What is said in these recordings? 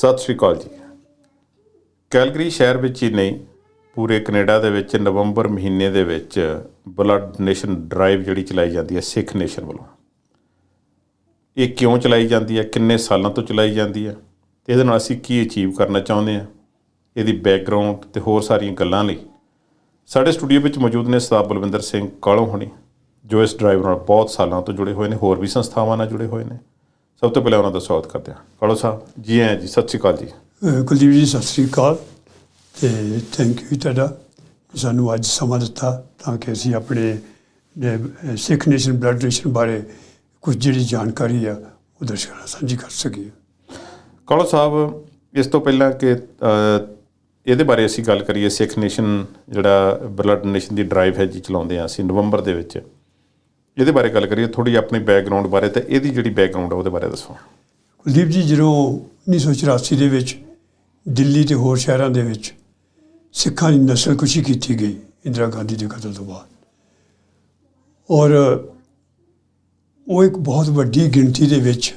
ਸਤਿ ਸ਼੍ਰੀ ਅਕਾਲ ਜੀ। ਕੈਲਗਰੀ ਸ਼ਹਿਰ ਵਿੱਚ ਹੀ ਨਹੀਂ, ਪੂਰੇ ਕੈਨੇਡਾ ਦੇ ਵਿੱਚ ਨਵੰਬਰ ਮਹੀਨੇ ਦੇ ਵਿੱਚ ਬਲੱਡ ਡੋਨੇਸ਼ਨ ਡਰਾਈਵ ਜਿਹੜੀ ਚਲਾਈ ਜਾਂਦੀ ਹੈ ਸਿੱਖ ਨੇਸ਼ਨ ਵੱਲੋਂ। ਇਹ ਕਿਉਂ ਚਲਾਈ ਜਾਂਦੀ ਹੈ, ਕਿੰਨੇ ਸਾਲਾਂ ਤੋਂ ਚਲਾਈ ਜਾਂਦੀ ਹੈ, ਤੇ ਇਹਦੇ ਨਾਲ ਅਸੀਂ ਕੀ ਅਚੀਵ ਕਰਨਾ ਚਾਹੁੰਦੇ ਹਾਂ? ਇਹਦੀ ਬੈਕਗ੍ਰਾਉਂਡ ਤੇ ਹੋਰ ਸਾਰੀਆਂ ਗੱਲਾਂ ਲਈ ਸਾਡੇ ਸਟੂਡੀਓ ਵਿੱਚ ਮੌਜੂਦ ਨੇ ਸਰਦਾਰ ਬਲਵਿੰਦਰ ਸਿੰਘ ਕਾਲੋਂ ਹੁਣੀ, ਜੋ ਇਸ ਡਰਾਈਵ ਨਾਲ ਬਹੁਤ ਸਾਲਾਂ ਤੋਂ ਜੁੜੇ ਹੋਏ ਨੇ, ਹੋਰ ਵੀ ਸੰਸਥਾਵਾਂ ਨਾਲ ਜੁੜੇ ਹੋਏ ਨੇ। ਸਭ ਤੋਂ ਪਹਿਲਾਂ ਉਹਨਾਂ ਦਾ ਸਵਾਗਤ ਕਰਦੇ ਹਾਂ। ਕਾਲੋ ਸਾਹਿਬ? ਜੀ ਆਇਆਂ ਜੀ ਸਤਿ ਸ਼੍ਰੀ ਅਕਾਲ ਜੀ। ਕੁਲਦੀਪ ਜੀ ਸਤਿ ਸ੍ਰੀ ਅਕਾਲ ਤੇ ਥੈਂਕ ਯੂ ਤੁਹਾਡਾ ਸਾਨੂੰ ਅੱਜ ਸਮਾਂ ਦਿੱਤਾ ਤਾਂ ਕਿ ਅਸੀਂ ਆਪਣੇ ਸਿੱਖ ਨੇਸ਼ਨ ਬਲੱਡ ਡੋਨੇਸ਼ਨ ਬਾਰੇ ਕੁਝ ਜਿਹੜੀ ਜਾਣਕਾਰੀ ਆ ਉਹ ਦਰਸ਼ਕਾਂ ਨਾਲ ਸਾਂਝੀ ਕਰ ਸਕੀਏ। ਕਾਲੋ ਸਾਹਿਬ ਇਸ ਤੋਂ ਪਹਿਲਾਂ ਕਿ ਇਹਦੇ ਬਾਰੇ ਅਸੀਂ ਗੱਲ ਕਰੀਏ ਸਿੱਖ ਨੇਸ਼ਨ ਜਿਹੜਾ ਬਲੱਡ ਡੋਨੇਸ਼ਨ ਦੀ ਡਰਾਈਵ ਹੈ ਜੀ ਚਲਾਉਂਦੇ ਆ ਅਸੀਂ ਨਵੰਬਰ ਦੇ ਵਿੱਚ। ਇਹਦੇ ਬਾਰੇ ਗੱਲ ਕਰੀਏ ਥੋੜੀ ਆਪਣੀ ਬੈਕਗ੍ਰਾਉਂਡ ਬਾਰੇ ਤੇ ਇਹਦੀ ਜਿਹੜੀ ਬੈਕਗ੍ਰਾਉਂਡ ਹੈ ਉਹਦੇ ਬਾਰੇ ਦੱਸੋ। ਕੁਲਦੀਪ ਜੀ ਜਦੋਂ 1984 ਦੇ ਵਿੱਚ ਦਿੱਲੀ ਤੇ ਹੋਰ ਸ਼ਹਿਰਾਂ ਦੇ ਵਿੱਚ ਸਿੱਖਾਂ ਦੀ ਨਸਲਕੁਸ਼ੀ ਕੀਤੀ ਗਈ ਇੰਦਰਾ ਗਾਂਧੀ ਦੇ ਕਤਲ ਤੋਂ ਬਾਅਦ ਔਰ ਉਹ ਇੱਕ ਬਹੁਤ ਵੱਡੀ ਗਿਣਤੀ ਦੇ ਵਿੱਚ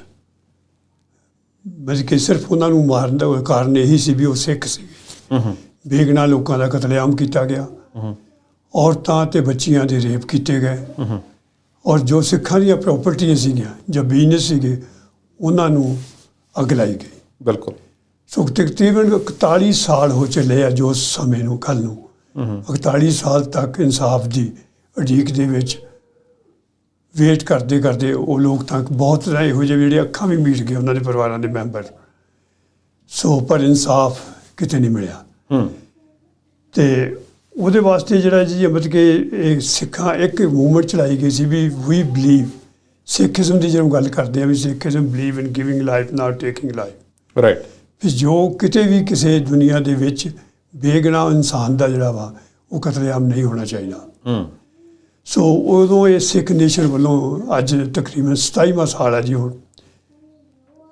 ਬਲਕਿ ਸਿਰਫ ਉਹਨਾਂ ਨੂੰ ਮਾਰਨ ਦਾ ਕਾਰਨ ਇਹੀ ਸੀ ਵੀ ਉਹ ਸਿੱਖ ਸੀ। ਹੂੰ ਹੂੰ। ਬੇਗਨਾ ਲੋਕਾਂ ਦਾ ਕਤਲੇਆਮ ਕੀਤਾ ਗਿਆ। ਔਰਤਾਂ ਤੇ ਬੱਚੀਆਂ ਦੇ ਰੇਪ ਕੀਤੇ ਗਏ। ਔਰ ਜੋ ਸਿੱਖਾਂ ਦੀਆਂ ਪ੍ਰਾਪਰਟੀਆਂ ਸੀਗੀਆਂ ਜਾਂ ਬਿਜ਼ਨਸ ਸੀਗੇ ਉਹਨਾਂ ਨੂੰ ਅੱਗ ਲਾਈ ਗਈ। ਬਿਲਕੁਲ। ਸੋ ਤਕਰੀਬਨ 41 ਸਾਲ ਹੋ ਚੱਲੇ ਆ ਜੋ ਸਮੇਂ ਨੂੰ ਕੱਲ ਨੂੰ। 41 ਸਾਲ ਤੱਕ ਇਨਸਾਫ ਦੀ ਉਡੀਕ ਦੇ ਵਿੱਚ ਵੇਟ ਕਰਦੇ ਕਰਦੇ ਉਹ ਲੋਕ ਤੱਕ ਬਹੁਤ ਤਰ੍ਹਾਂ ਇਹੋ ਜਿਹੇ ਜਿਹੜੇ ਅੱਖਾਂ ਵੀ ਮੀਟ ਗਏ ਉਹਨਾਂ ਦੇ ਪਰਿਵਾਰਾਂ ਦੇ ਮੈਂਬਰ। ਸੋ ਪਰ ਇਨਸਾਫ ਕਿਤੇ ਨਹੀਂ ਮਿਲਿਆ। ਹੂੰ। ਤੇ ਉਹਦੇ ਵਾਸਤੇ ਜਿਹੜਾ ਜੀ ਮਤਲਬ ਕਿ ਸਿੱਖਾਂ ਇੱਕ ਮੂਵਮੈਂਟ ਚਲਾਈ ਗਈ ਸੀ ਵੀ ਵੀ ਬਲੀਵ ਸਿੱਖੀਜ਼ਮ ਦੀ ਜਦੋਂ ਗੱਲ ਕਰਦੇ ਆ we Sikhism believe in giving life not taking life right ਵੀ ਜੋ ਕਿਤੇ ਵੀ ਕਿਸੇ ਦੁਨੀਆ ਦੇ ਵਿੱਚ ਬੇਗੁਨਾਹ ਇਨਸਾਨ ਦਾ ਜਿਹੜਾ ਵਾ ਉਹ ਕਤਲੇਆਮ ਨਹੀਂ ਹੋਣਾ ਚਾਹੀਦਾ। ਹੂੰ। ਸੋ ਉਦੋਂ ਇਹ ਸਿੱਖ ਨੇਸ਼ਨ ਵੱਲੋਂ ਅੱਜ ਤਕਰੀਬਨ 27ਵਾਂ ਸਾਲ ਹੈ ਜੀ ਹੁਣ।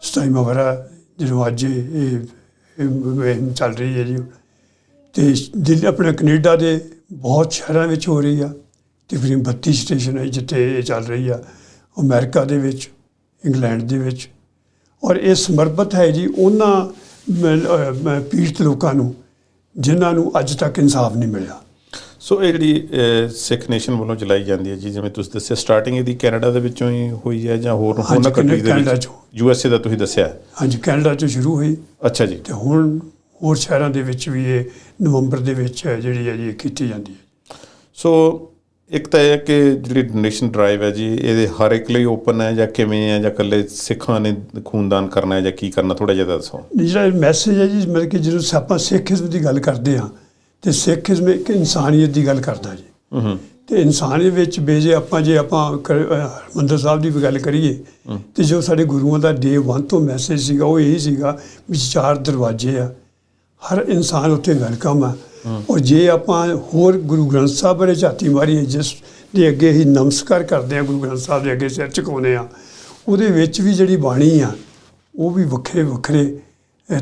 27ਵਾਂ ਵਰਾ ਜਦੋਂ ਅੱਜ ਇਹ ਚੱਲ ਰਹੀ ਹੈ ਜੀ। ਤੇ ਦਿੱਲੀ ਆਪਣੇ ਕੈਨੇਡਾ ਦੇ ਬਹੁਤ ਸ਼ਹਿਰਾਂ ਵਿੱਚ ਹੋ ਰਹੀ ਆ ਤਕਰੀਬਨ 32 ਸਟੇਸ਼ਨ ਹੈ ਜਿੱਥੇ ਇਹ ਚੱਲ ਰਹੀ ਆ ਅਮਰੀਕਾ ਦੇ ਵਿੱਚ ਇੰਗਲੈਂਡ ਦੇ ਵਿੱਚ। ਔਰ ਇਹ ਸਮਰਪਿਤ ਹੈ ਜੀ ਉਹਨਾਂ ਪੀੜਤ ਲੋਕਾਂ ਨੂੰ ਜਿਨ੍ਹਾਂ ਨੂੰ ਅੱਜ ਤੱਕ ਇਨਸਾਫ ਨਹੀਂ ਮਿਲਿਆ। ਸੋ ਇਹ ਜਿਹੜੀ ਸਿੱਖ ਨੇਸ਼ਨ ਵੱਲੋਂ ਚਲਾਈ ਜਾਂਦੀ ਹੈ ਜੀ ਜਿਵੇਂ ਤੁਸੀਂ ਦੱਸਿਆ ਸਟਾਰਟਿੰਗ ਇਹਦੀ ਕੈਨੇਡਾ ਦੇ ਵਿੱਚੋਂ ਹੀ ਹੋਈ ਹੈ ਜਾਂ ਹੋਰ ਹੋਰਨਾਂ ਕੰਟਰੀ ਦੇ ਕੈਨੇਡਾ ਵਿੱਚ? ਚੋਂ। ਯੂ ਐਸ ਏ ਦਾ ਤੁਸੀਂ ਦੱਸਿਆ। ਹਾਂਜੀ ਕੈਨੇਡਾ ਤੋਂ ਸ਼ੁਰੂ ਹੋਈ। ਅੱਛਾ ਜੀ। ਤੇ ਹੁਣ ਹੋਰ ਸ਼ਹਿਰਾਂ ਦੇ ਵਿੱਚ ਵੀ ਇਹ ਨਵੰਬਰ ਦੇ ਵਿੱਚ ਜਿਹੜੀ ਹੈ ਜੀ ਇਹ ਕੀਤੀ ਜਾਂਦੀ ਹੈ। ਸੋ ਇੱਕ ਤਾਂ ਇਹ ਹੈ ਕਿ ਜਿਹੜੀ ਡੋਨੇਸ਼ਨ ਡਰਾਈਵ ਹੈ ਜੀ ਇਹਦੇ ਹਰ ਇੱਕ ਲਈ ਓਪਨ ਹੈ ਜਾਂ ਕਿਵੇਂ ਹੈ ਜਾਂ ਇਕੱਲੇ ਸਿੱਖਾਂ ਨੇ ਖੂਨਦਾਨ ਕਰਨਾ ਹੈ ਜਾਂ ਕੀ ਕਰਨਾ ਥੋੜਾ ਜਿਹਾ ਦੱਸੋ। ਜਿਹੜਾ ਮੈਸੇਜ ਹੈ ਜੀ ਮਤਲਬ ਕਿ ਜਦੋਂ ਆਪਾਂ ਸਿੱਖੀਜ਼ਮ ਦੀ ਗੱਲ ਕਰਦੇ ਹਾਂ ਤੇ ਸਿੱਖੀਜ਼ਮ ਇੱਕ ਇਨਸਾਨੀਅਤ ਦੀ ਗੱਲ ਕਰਦਾ ਜੀ। ਹੂੰ ਤੇ ਇਨਸਾਨੀਅਤ ਵਿੱਚ ਬੇਜੇ ਆਪਾਂ ਜੇ ਆਪਾਂ ਹਰਿਮੰਦਰ ਸਾਹਿਬ ਦੀ ਵੀ ਗੱਲ ਕਰੀਏ ਤੇ ਜੋ ਸਾਡੇ ਗੁਰੂਆਂ ਦਾ ਡੇ 1 ਤੋਂ ਮੈਸੇਜ ਸੀਗਾ ਉਹ ਇਹੀ ਸੀਗਾ ਵੀ ਚਾਰ ਦਰਵਾਜ਼ੇ ਆ। ਹਰ ਇਨਸਾਨ ਉੱਥੇ ਵੈਲਕਮ ਆ। ਔਰ ਜੇ ਆਪਾਂ ਹੋਰ ਗੁਰੂ ਗ੍ਰੰਥ ਸਾਹਿਬ ਬਾਰੇ ਝਾਤੀ ਮਾਰੀਏ ਜਿਸ ਦੇ ਅੱਗੇ ਹੀ ਨਮਸਕਾਰ ਕਰਦੇ ਆ ਗੁਰੂ ਗ੍ਰੰਥ ਸਾਹਿਬ ਦੇ ਅੱਗੇ ਸਿਰ ਝੁਕਾਉਂਦੇ ਆ ਉਹਦੇ ਵਿੱਚ ਵੀ ਜਿਹੜੀ ਬਾਣੀ ਆ ਉਹ ਵੀ ਵੱਖਰੇ ਵੱਖਰੇ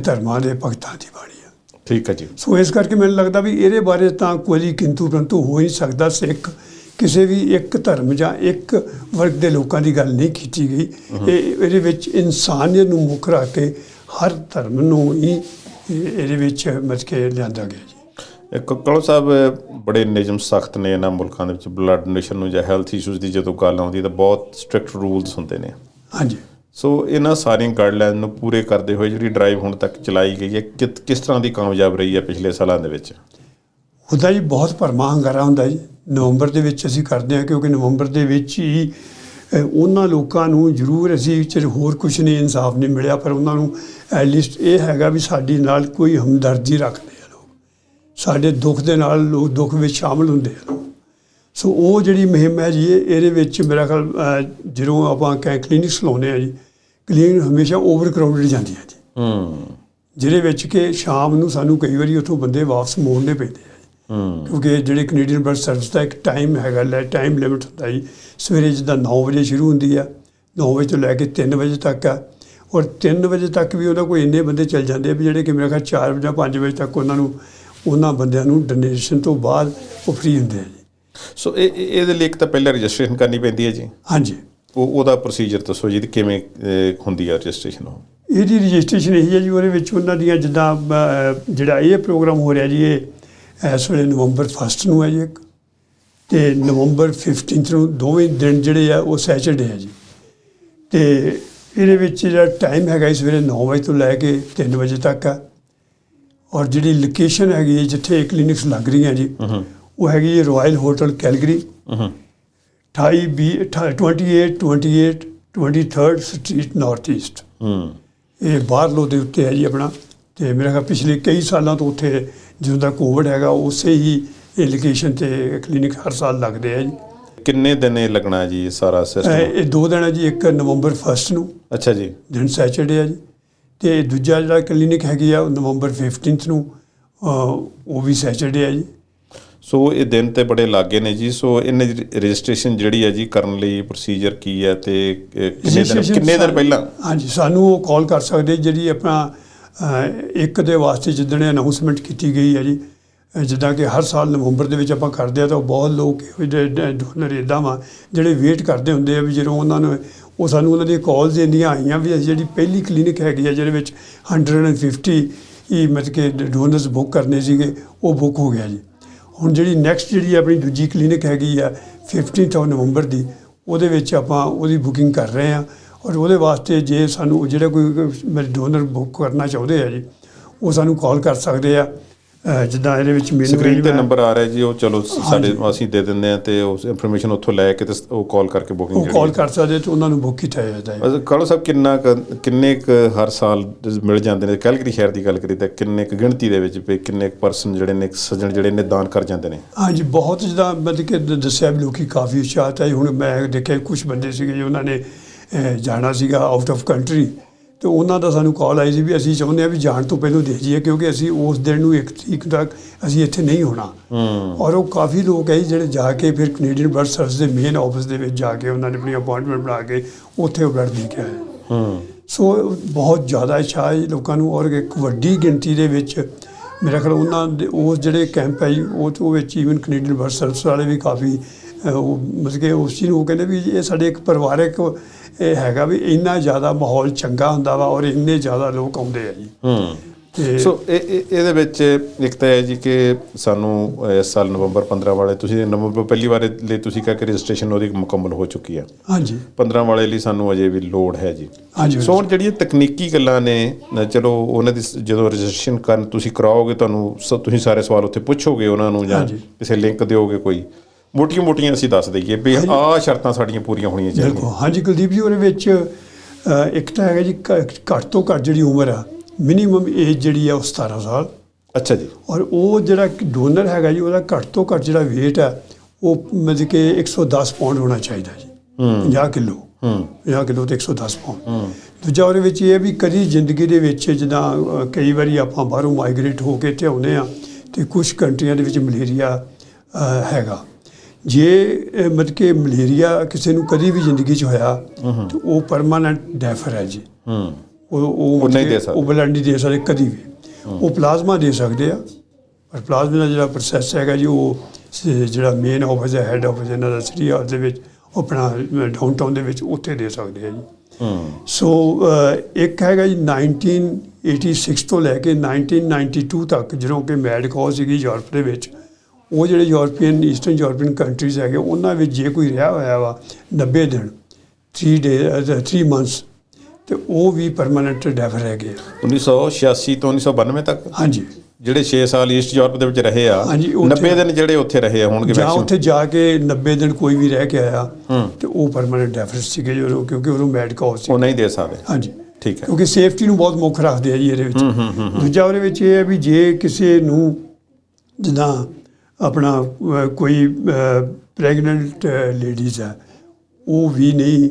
ਧਰਮਾਂ ਦੇ ਭਗਤਾਂ ਦੀ ਬਾਣੀ ਆ। ਠੀਕ ਹੈ ਜੀ। ਸੋ ਇਸ ਕਰਕੇ ਮੈਨੂੰ ਲੱਗਦਾ ਵੀ ਇਹਦੇ ਬਾਰੇ ਤਾਂ ਕੋਈ ਕਿੰਤੂ ਪਰੰਤੂ ਹੋ ਹੀ ਸਕਦਾ। ਸਿੱਖ ਕਿਸੇ ਵੀ ਇੱਕ ਧਰਮ ਜਾਂ ਇੱਕ ਵਰਗ ਦੇ ਲੋਕਾਂ ਦੀ ਗੱਲ ਨਹੀਂ ਕੀਤੀ ਗਈ। ਇਹ ਇਹਦੇ ਵਿੱਚ ਇਨਸਾਨੀਅਤ ਨੂੰ ਮੁੱਖ ਰੱਖ ਕੇ ਹਰ ਧਰਮ ਨੂੰ ਹੀ ਇਹਦੇ ਵਿੱਚ ਮਤਲਬ ਕਿ ਲਿਆਂਦਾ ਗਿਆ ਜੀ। ਇੱਕ ਕਲੋ ਸਾਹਿਬ ਬੜੇ ਨਿਯਮ ਸਖਤ ਨੇ ਇਹਨਾਂ ਮੁਲਕਾਂ ਦੇ ਵਿੱਚ ਬਲੱਡ ਡੋਨੇਸ਼ਨ ਨੂੰ ਜਾਂ ਹੈਲਥ ਇਸ਼ੂਜ਼ ਦੀ ਜਦੋਂ ਗੱਲ ਆਉਂਦੀ ਤਾਂ ਬਹੁਤ ਸਟ੍ਰਿਕਟ ਰੂਲਸ ਹੁੰਦੇ ਨੇ। ਹਾਂਜੀ। ਸੋ ਇਹਨਾਂ ਸਾਰੀਆਂ ਗਾਈਡਲਾਈਨ ਨੂੰ ਪੂਰੇ ਕਰਦੇ ਹੋਏ ਜਿਹੜੀ ਡਰਾਈਵ ਹੁਣ ਤੱਕ ਚਲਾਈ ਗਈ ਹੈ ਕਿ- ਕਿਸ ਤਰ੍ਹਾਂ ਦੀ ਕਾਮਯਾਬ ਰਹੀ ਹੈ ਪਿਛਲੇ ਸਾਲਾਂ ਦੇ ਵਿੱਚ? ਉਹਦਾ ਜੀ ਬਹੁਤ ਭਰਮਾ ਹੰਗਾਰਾ ਹੁੰਦਾ ਜੀ। ਨਵੰਬਰ ਦੇ ਵਿੱਚ ਅਸੀਂ ਕਰਦੇ ਹਾਂ ਕਿਉਂਕਿ ਨਵੰਬਰ ਦੇ ਵਿੱਚ ਹੀ ਉਹਨਾਂ ਲੋਕਾਂ ਨੂੰ ਜ਼ਰੂਰ ਅਸੀਂ ਚ ਹੋਰ ਕੁਝ ਨਹੀਂ ਇਨਸਾਫ ਨਹੀਂ ਮਿਲਿਆ ਪਰ ਉਹਨਾਂ ਨੂੰ ਐਟਲੀਸਟ ਇਹ ਹੈਗਾ ਵੀ ਸਾਡੀ ਨਾਲ ਕੋਈ ਹਮਦਰਦੀ ਰੱਖਦੇ ਆ ਲੋਕ। ਸਾਡੇ ਦੁੱਖ ਦੇ ਨਾਲ ਲੋਕ ਦੁੱਖ ਵਿੱਚ ਸ਼ਾਮਲ ਹੁੰਦੇ ਆ ਸੋ ਉਹ ਜਿਹੜੀ ਮੁਹਿੰਮ ਹੈ ਜੀ ਇਹ- ਇਹਦੇ ਵਿੱਚ ਮੇਰਾ ਖਿਆਲ ਜਦੋਂ ਆਪਾਂ ਕੈ ਕਲੀਨਿਕਸ ਲਾਉਂਦੇ ਆ ਜੀ ਕਲੀਨਿਕ ਹਮੇਸ਼ਾ ਓਵਰ ਕਰਾਊਡਡ ਜਾਂਦੀ ਹੈ ਜੀ। ਹੂੰ। ਜਿਹਦੇ ਵਿੱਚ ਕਿ ਸ਼ਾਮ ਨੂੰ ਸਾਨੂੰ ਕਈ ਵਾਰੀ ਉੱਥੋਂ ਬੰਦੇ ਵਾਪਸ ਮੋੜਨੇ ਪੈਂਦੇ ਕਿਉਂਕਿ ਜਿਹੜੇ ਕੈਨੇਡੀਅਨ ਬਲੱਡ ਸਰਵਿਸ ਦਾ ਇੱਕ ਟਾਈਮ ਹੈਗਾ ਲੈ ਟਾਈਮ ਲਿਮਿਟ ਹੁੰਦਾ ਜੀ। ਸਵੇਰੇ ਜਿੱਦਾਂ 9 ਵਜੇ ਸ਼ੁਰੂ ਹੁੰਦੀ ਆ 9 ਵਜੇ ਤੋਂ ਲੈ ਕੇ 3 ਵਜੇ ਤੱਕ ਆ। ਔਰ 3 ਵਜੇ ਤੱਕ ਵੀ ਉਹਨਾਂ ਕੋਲ ਇੰਨੇ ਬੰਦੇ ਚੱਲ ਜਾਂਦੇ ਆ ਵੀ ਜਿਹੜੇ ਕਿ ਮੇਰੇ ਖਿਆਲ 4 ਵਜੇ ਜਾਂ 5 ਵਜੇ ਤੱਕ ਉਹਨਾਂ ਨੂੰ ਉਹਨਾਂ ਬੰਦਿਆਂ ਨੂੰ ਡੋਨੇਸ਼ਨ ਤੋਂ ਬਾਅਦ ਉਹ ਫ੍ਰੀ ਹੁੰਦੇ ਆ ਜੀ। ਸੋ ਇਹ ਇਹ- ਇਹਦੇ ਲਈ ਇੱਕ ਤਾਂ ਪਹਿਲਾਂ ਰਜਿਸਟ੍ਰੇਸ਼ਨ ਕਰਨੀ ਪੈਂਦੀ ਹੈ ਜੀ। ਹਾਂਜੀ। ਉਹ ਉਹਦਾ ਪ੍ਰੋਸੀਜਰ ਦੱਸੋ ਜੀ ਕਿਵੇਂ ਹੁੰਦੀ ਹੈ ਰਜਿਸਟ੍ਰੇਸ਼ਨ ਉਹ? ਇਹਦੀ ਰਜਿਸਟ੍ਰੇਸ਼ਨ ਇਹੀ ਹੈ ਜੀ ਉਹਦੇ ਵਿੱਚ ਉਹਨਾਂ ਦੀਆਂ ਜਿੱਦਾਂ ਜਿਹੜਾ ਇਹ ਪ੍ਰੋਗਰਾਮ ਹੋ ਰਿਹਾ ਜੀ ਇਹ ਇਸ ਵੇਲੇ ਨਵੰਬਰ 1 ਨੂੰ ਹੈ ਜੀ ਇੱਕ ਤੇ ਨਵੰਬਰ 15 ਨੂੰ ਦੋਵੇਂ ਦਿਨ ਜਿਹੜੇ ਆ ਉਹ ਸੈਚਰਡੇ ਹੈ ਜੀ। ਤੇ ਇਹਦੇ ਵਿੱਚ ਜਿਹੜਾ ਟਾਈਮ ਹੈਗਾ ਇਸ ਵੇਲੇ 9 ਵਜੇ ਤੋਂ ਲੈ ਕੇ 3 ਵਜੇ ਤੱਕ ਆ। ਔਰ ਜਿਹੜੀ ਲੋਕੇਸ਼ਨ ਹੈਗੀ ਹੈ ਜਿੱਥੇ ਕਲੀਨਿਕਸ ਲੱਗ ਰਹੀਆਂ ਜੀ ਉਹ ਹੈਗੀ ਹੈ ਰਾਇਲ ਹੋਟਲ ਕੈਲਗਰੀ ਹੂੰ 28 B 28 28 23rd street north East ਹੂੰ। ਇਹ ਬਾਹਰਲੋ ਦੇ ਉੱਤੇ ਹੈ ਜੀ ਆਪਣਾ। ਤੇ ਮੇਰਾ ਖਿਆਲ ਪਿਛਲੇ ਕਈ ਸਾਲਾਂ ਤੋਂ ਉੱਥੇ ਜਦੋਂ ਦਾ ਕੋਵਿਡ ਹੈਗਾ ਉਸੇ ਹੀ ਇਹ ਲੋਕੇਸ਼ਨ ਤੇ ਕਲੀਨਿਕ ਹਰ ਸਾਲ ਲੱਗਦੇ ਆ ਜੀ। ਕਿੰਨੇ ਦਿਨ ਇਹ ਲੱਗਣਾ ਜੀ ਇਹ ਸਾਰਾ ਸਿਸਟਮ ਇਹ ਦੋ ਦਿਨ ਹੈ ਜੀ ਇੱਕ ਨਵੰਬਰ 1 ਨੂੰ ਅੱਛਾ ਜੀ। ਦਿਨ ਸੈਚਰਡੇ ਹੈ ਜੀ। ਤੇ ਦੂਜਾ ਜਿਹੜਾ ਕਲੀਨਿਕ ਹੈਗੀ ਆ ਉਹ ਨਵੰਬਰ 15 ਨੂੰ ਉਹ ਵੀ ਸੈਚਰਡੇ ਹੈ ਜੀ। ਸੋ ਇਹ ਦਿਨ ਤੇ ਬੜੇ ਲਾਗੇ ਨੇ ਜੀ ਸੋ ਇਹਨਾਂ ਰਜਿਸਟ੍ਰੇਸ਼ਨ ਜਿਹੜੀ ਹੈ ਜੀ ਕਰਨ ਲਈ ਪ੍ਰੋਸੀਜਰ ਕੀ ਹੈ ਤੇ ਕਿੰਨੇ ਦਿਨ ਕਿੰਨੇ ਦਿਨ ਪਹਿਲਾਂ? ਹਾਂਜੀ ਸਾਨੂੰ ਉਹ ਕਾਲ ਕਰ ਸਕਦੇ ਜਿਹੜੀ ਆਪਣਾ ਇੱਕ ਦੇ ਵਾਸਤੇ ਜਿੱਦਣ ਅਨਾਉਂਸਮੈਂਟ ਕੀਤੀ ਗਈ ਹੈ ਜੀ ਜਿੱਦਾਂ ਕਿ ਹਰ ਸਾਲ ਨਵੰਬਰ ਦੇ ਵਿੱਚ ਆਪਾਂ ਕਰਦੇ ਆ ਤਾਂ ਬਹੁਤ ਲੋਕ ਇਹੋ ਡੋਨਰ ਇਦਾਂ ਵਾ, ਜਿਹੜੇ ਵੇਟ ਕਰਦੇ ਹੁੰਦੇ ਆ ਵੀ ਜਦੋਂ ਉਹਨਾਂ ਨੂੰ ਉਹ ਸਾਨੂੰ ਉਹਨਾਂ ਦੀਆਂ ਕਾਲਸ ਇੰਨੀਆਂ ਆਈਆਂ ਵੀ ਅਸੀਂ ਜਿਹੜੀ ਪਹਿਲੀ ਕਲੀਨਿਕ ਹੈਗੀ ਆ ਜਿਹਦੇ ਵਿੱਚ 150 ਹੀ ਮਤਲਬ ਕਿ ਡੋਨਰਸ ਬੁੱਕ ਕਰਨੇ ਸੀਗੇ, ਉਹ ਬੁੱਕ ਹੋ ਗਿਆ ਜੀ। ਹੁਣ ਜਿਹੜੀ ਨੈਕਸਟ ਜਿਹੜੀ ਆਪਣੀ ਦੂਜੀ ਕਲੀਨਿਕ ਹੈਗੀ ਆ 15th ਆਫ ਨਵੰਬਰ ਦੀ, ਉਹਦੇ ਵਿੱਚ ਆਪਾਂ ਉਹਦੀ ਬੁਕਿੰਗ ਕਰ ਰਹੇ ਆ ਔਰ ਉਹਦੇ ਵਾਸਤੇ ਜੇ ਸਾਨੂੰ ਜਿਹੜਾ ਕੋਈ ਮੇਰੇ ਡੋਨਰ ਬੁੱਕ ਕਰਨਾ ਚਾਹੁੰਦੇ ਆ ਜੀ ਉਹ ਸਾਨੂੰ ਕਾਲ ਕਰ ਸਕਦੇ ਆ। ਜਿੱਦਾਂ ਇਹਦੇ ਵਿੱਚ ਮੈਨੂੰ ਸਕਰੀਨ ਤੇ ਨੰਬਰ ਆ ਰਿਹਾ ਜੀ ਉਹ ਚਲੋ ਸਾਡੇ ਅਸੀਂ ਦੇ ਦਿੰਦੇ ਆ ਤੇ ਉਸ ਇਨਫੋਰਮੇਸ਼ਨ ਉੱਥੋਂ ਲੈ ਕੇ ਤੇ ਉਹ ਕਾਲ ਕਰਕੇ ਬੁਕਿੰਗ ਉਹ ਕਾਲ ਕਰ ਸਕਦੇ ਤੇ ਉਹਨਾਂ ਨੂੰ ਬੁੱਕ ਕੀਤਾ ਜਾਂਦਾ ਹੈ ਕਾਲੋ ਸਾਹਿਬ ਕਿੰਨਾ ਕੁ- ਕਿੰਨੇ ਕੁ ਹਰ ਸਾਲ ਮਿਲ ਜਾਂਦੇ ਨੇ? ਕੈਲਗਰੀ ਸ਼ਹਿਰ ਦੀ ਗੱਲ ਕਰੀ ਤਾਂ ਕਿੰਨੇ ਕੁ ਗਿਣਤੀ ਦੇ ਵਿੱਚ ਵੀ ਕਿੰਨੇ ਪਰਸਨ ਜਿਹੜੇ ਨੇ ਸੱਜਣ ਜਿਹੜੇ ਨੇ ਦਾਨ ਕਰ ਜਾਂਦੇ ਨੇ? ਹਾਂਜੀ ਬਹੁਤ ਜਿੱਦਾਂ ਮਤਲਬ ਕਿ ਦੱਸਿਆ ਵੀ ਲੋਕੀ ਕਾਫੀ ਹੈ ਹੁਣ ਮੈਂ ਦੇਖਿਆ ਕੁਝ ਬੰਦੇ ਸੀਗੇ ਜੀ ਉਹਨਾਂ ਨੇ ਜਾਣਾ ਸੀਗਾ ਆਊਟ ਆਫ ਕੰਟਰੀ ਤੇ ਉਹਨਾਂ ਦਾ ਸਾਨੂੰ ਕਾਲ ਆਈ ਸੀ ਵੀ ਅਸੀਂ ਚਾਹੁੰਦੇ ਹਾਂ ਵੀ ਜਾਣ ਤੋਂ ਪਹਿਲਾਂ ਦੇ ਜਾਈਏ ਕਿਉਂਕਿ ਅਸੀਂ ਉਸ ਦਿਨ ਨੂੰ ਇੱਕ ਤਰੀਕ ਤੱਕ ਅਸੀਂ ਇੱਥੇ ਨਹੀਂ ਹੋਣਾ। ਔਰ ਉਹ ਕਾਫੀ ਲੋਕ ਹੈ ਜਿਹੜੇ ਜਾ ਕੇ ਫਿਰ ਕੈਨੇਡੀਅਨ ਬਲੱਡ ਸਰਵਿਸ ਦੇ ਮੇਨ ਆਫਿਸ ਦੇ ਵਿੱਚ ਜਾ ਕੇ ਉਹਨਾਂ ਨੇ ਆਪਣੀ ਅਪਾਇੰਟਮੈਂਟ ਬਣਾ ਕੇ ਉੱਥੇ ਉਹ ਬਲੱਡ ਦੇ ਕੇ ਆਏ। ਹੂੰ। ਸੋ ਬਹੁਤ ਜ਼ਿਆਦਾ ਇੱਛਾ ਹੈ ਲੋਕਾਂ ਨੂੰ ਔਰ ਇੱਕ ਵੱਡੀ ਗਿਣਤੀ ਦੇ ਵਿੱਚ ਮੇਰਾ ਖਿਆਲ ਉਹਨਾਂ ਦੇ ਉਹ ਜਿਹੜੇ ਕੈਂਪ ਹੈ ਉਹ ਉਹ ਵਿੱਚ ਈਵਨ ਕੈਨੇਡੀਅਨ ਬਰਡ ਸਰਵਿਸ ਵਾਲੇ ਵੀ ਕਾਫੀ ਉਹ ਮਤਲਬ ਕਿ ਉਸ ਚੀਜ਼ ਨੂੰ ਉਹ ਕਹਿੰਦੇ ਵੀ ਇਹ ਸਾਡੇ ਇੱਕ ਪਰਿਵਾਰਕ ਇਹ ਹੈਗਾ ਵੀ ਇੰਨਾ ਜ਼ਿਆਦਾ ਮਾਹੌਲ ਚੰਗਾ ਹੁੰਦਾ ਵਾ ਔਰ ਇੰਨੇ ਜ਼ਿਆਦਾ ਲੋਕ ਆਉਂਦੇ ਆ ਜੀ। ਹੂੰ। ਸੋ ਇਹ ਇਹ- ਇਹਦੇ ਵਿੱਚ ਇੱਕ ਤਾਂ ਹੈ ਜੀ ਕਿ ਸਾਨੂੰ ਇਸ ਸਾਲ ਨਵੰਬਰ 15 ਵਾਲੇ ਤੁਸੀਂ ਨਵੰਬਰ ਪਹਿਲੀ ਵਾਰ ਲਈ ਤੁਸੀਂ ਕਿਹਾ ਕਿ ਰਜਿਸਟ੍ਰੇਸ਼ਨ ਉਹਦੀ ਮੁਕੰਮਲ ਹੋ ਚੁੱਕੀ ਹੈ ਹਾਂਜੀ। 15 ਵਾਲੇ ਲਈ ਸਾਨੂੰ ਅਜੇ ਵੀ ਲੋੜ ਹੈ ਜੀ। ਹਾਂਜੀ ਸੋ ਹੁਣ ਜਿਹੜੀਆਂ ਤਕਨੀਕੀ ਗੱਲਾਂ ਨੇ ਚਲੋ ਉਹਨਾਂ ਦੀ ਜਦੋਂ ਰਜਿਸਟ੍ਰੇਸ਼ਨ ਕਰਨ ਤੁਸੀਂ ਕਰਾਓਗੇ ਤੁਹਾਨੂੰ ਤੁਸੀਂ ਸਾਰੇ ਸਵਾਲ ਉੱਥੇ ਪੁੱਛੋਗੇ ਉਹਨਾਂ ਨੂੰ ਜਾਂ। ਕਿਸੇ ਲਿੰਕ ਦਿਓਗੇ ਕੋਈ। ਮੋਟੀਆਂ ਮੋਟੀਆਂ ਅਸੀਂ ਦੱਸ ਦਈਏ ਵੀ ਆਹ ਸ਼ਰਤਾਂ ਸਾਡੀਆਂ ਪੂਰੀਆਂ ਹੋਣੀਆਂ ਚਾਹੀਦੀਆਂ। ਬਿਲਕੁਲ। ਹਾਂਜੀ ਕੁਲਦੀਪ ਜੀ ਉਹਦੇ ਵਿੱਚ ਇੱਕ ਤਾਂ ਹੈਗਾ ਜੀ ਘੱਟ ਤੋਂ ਘੱਟ ਜਿਹੜੀ ਉਮਰ ਆ ਮਿਨੀਮਮ ਏਜ ਜਿਹੜੀ ਆ ਉਹ 17 ਸਾਲ। ਅੱਛਾ ਜੀ। ਔਰ ਉਹ ਜਿਹੜਾ ਡੋਨਰ ਹੈਗਾ ਜੀ ਉਹਦਾ ਘੱਟ ਤੋਂ ਘੱਟ ਜਿਹੜਾ weight ਹੈ ਉਹ ਮਤਲਬ ਕਿ 110 ਪਾਉਂਡ ਹੋਣਾ ਚਾਹੀਦਾ ਜੀ। 50 ਕਿਲੋ। ਹੂੰ। 50 ਕਿਲੋ ਤੇ 110 ਪਾਉਂਡ ਦੂਜਾ ਉਹਦੇ ਵਿੱਚ ਇਹ ਵੀ ਕਦੀ ਜ਼ਿੰਦਗੀ ਦੇ ਵਿੱਚ ਜਿੱਦਾਂ ਕਈ ਵਾਰੀ ਆਪਾਂ ਬਾਹਰੋਂ ਮਾਈਗ੍ਰੇਟ ਹੋ ਕੇ ਇੱਥੇ ਆਉਂਦੇ ਆ ਤੇ ਕੁਝ ਕੰਟਰੀਆਂ ਦੇ ਵਿੱਚ ਮਲੇਰੀਆ ਹੈਗਾ। ਜੇ ਮਤਲਬ ਕਿ ਮਲੇਰੀਆ ਕਿਸੇ ਨੂੰ ਕਦੀ ਵੀ ਜ਼ਿੰਦਗੀ 'ਚ ਹੋਇਆ ਤੇ ਉਹ ਪਰਮਾਨੈਂਟ ਡੈਫਰ ਹੈ ਜੀ। ਹੂੰ। ਉਹ ਉਹ ਨਹੀਂ ਦੇ ਸਕਦੇ। ਉਹ ਬਲੱਡ ਨਹੀਂ ਦੇ ਸਕਦੇ ਕਦੀ ਵੀ। ਉਹ ਪਲਾਜ਼ਮਾ ਦੇ ਸਕਦੇ ਆ ਪਰ ਪਲਾਜ਼ਮਾ ਦਾ ਜਿਹੜਾ ਪ੍ਰੋਸੈਸ ਹੈਗਾ ਜੀ ਉਹ ਜਿਹੜਾ ਮੇਨ ਆਫਿਸ ਹੈ ਹੈੱਡ ਆਫਿਸ ਇਹਨਾਂ ਦਾ ਸਿਟੀ ਹਾਲ ਦੇ ਵਿੱਚ ਆਪਣਾ ਡਾਊਨਟਾਊਨ ਦੇ ਵਿੱਚ ਉੱਥੇ ਦੇ ਸਕਦੇ ਆ ਜੀ। ਸੋ ਇੱਕ ਹੈਗਾ ਜੀ 1986 ਤੋਂ ਲੈ ਕੇ 1992 ਤੱਕ ਜਦੋਂ ਕਿ ਮੈਡ ਕਾਜ਼ ਸੀਗੀ ਯੂਰਪ ਦੇ ਵਿੱਚ ਉਹ ਜਿਹੜੇ ਯੂਰਪੀਅਨ ਈਸਟਰਨ ਯੂਰਪੀਅਨ ਕੰਟਰੀਜ਼ ਹੈਗੇ ਉਹਨਾਂ ਵਿੱਚ ਜੇ ਕੋਈ ਰਿਹਾ ਹੋਇਆ ਵਾ 90 ਦਿਨ 3 ਡੇ 3 ਮੰਥਸ ਤੇ ਉਹ ਵੀ ਪਰਮਾਨੈਂਟ ਡੈਫਰ ਹੈਗੇ ਆ। 1986 ਤੋਂ 1992 ਤੱਕ? ਹਾਂਜੀ। ਜਿਹੜੇ 6 ਸਾਲ ਈਸਟ ਯੂਰਪ ਦੇ ਵਿੱਚ ਰਹੇ ਆ ਹਾਂਜੀ, ਉੱਥੇ- 90 ਦਿਨ ਜਿਹੜੇ ਉੱਥੇ ਰਹੇ ਆ ਹੋਣਗੇ ਜਾਂ maximum। ਉੱਥੇ ਜਾ ਕੇ 90 ਦਿਨ ਕੋਈ ਵੀ ਰਹਿ ਕੇ ਆਇਆ। ਤੇ ਉਹ ਪਰਮਾਨੈਂਟ ਡੈਫਰ ਸੀਗੇ ਜਦੋਂ ਕਿਉਂਕਿ ਉਦੋਂ ਮੈਡ ਕਾਜ਼ ਸੀ। ਉਹ ਨਹੀਂ ਦੇ ਸਕਦੇ। ਹਾਂਜੀ। ਠੀਕ ਹੈ। ਕਿਉਂਕਿ ਸੇਫਟੀ ਨੂੰ ਬਹੁਤ ਮੁੱਖ ਰੱਖਦੇ ਆ ਜੀ ਇਹਦੇ ਵਿੱਚ। ਦੂਜਾ ਉਹਦੇ ਵਿੱਚ ਇਹ ਹੈ ਵੀ ਜੇ ਕਿਸੇ ਨੂੰ ਜਿੱਦਾਂ ਆਪਣਾ ਕੋਈ ਪ੍ਰੈਗਨੈਂਟ ਲੇਡੀਜ਼ ਹੈ ਉਹ ਵੀ ਨਹੀਂ